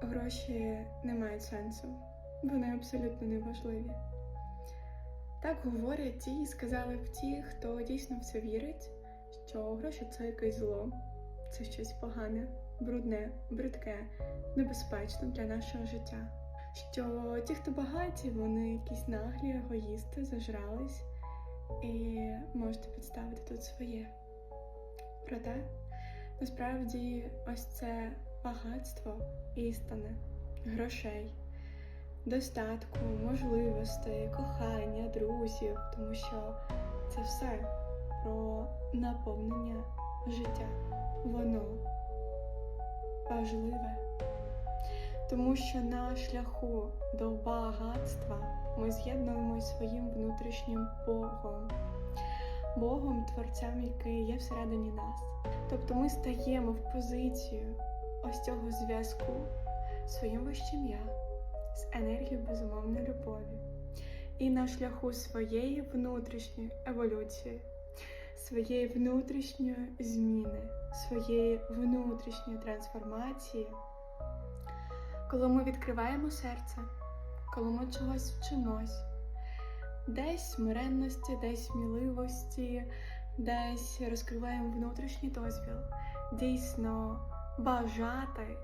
гроші не мають сенсу. Вони абсолютно не важливі. Так говорять і сказали б ті, хто дійсно в це вірить, що гроші це якесь зло, це щось погане, брудне, бридке, небезпечне для нашого життя. Що ті, хто багаті, вони якісь наглі, егоїсти, зажрались і можете підставити тут своє. Проте, насправді, ось це багатство істини, грошей, достатку, можливостей, кохання, друзів, тому що це все про наповнення життя. Воно важливе. Тому що на шляху до багатства ми з'єднуємося своїм внутрішнім Богом, Богом, творцем, який є всередині нас. Тобто ми стаємо в позицію ось цього зв'язку своїм вищим я, з енергією безумовної любові. І на шляху своєї внутрішньої еволюції, своєї внутрішньої зміни, своєї внутрішньої трансформації, коли ми відкриваємо серце, коли ми чогось вчимось, десь смиренності, десь сміливості, десь розкриваємо внутрішній дозвіл, дійсно бажати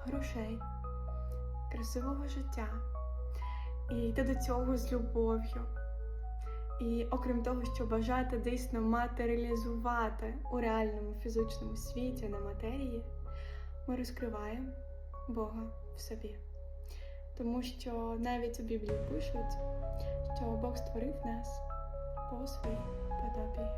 грошей, красивого життя і йти до цього з любов'ю. І окрім того, що бажати дійсно матеріалізувати у реальному фізичному світі на матерії, ми розкриваємо Бога в собі. Тому що навіть у Біблії пишуть, що Бог створив нас по своїй подобі.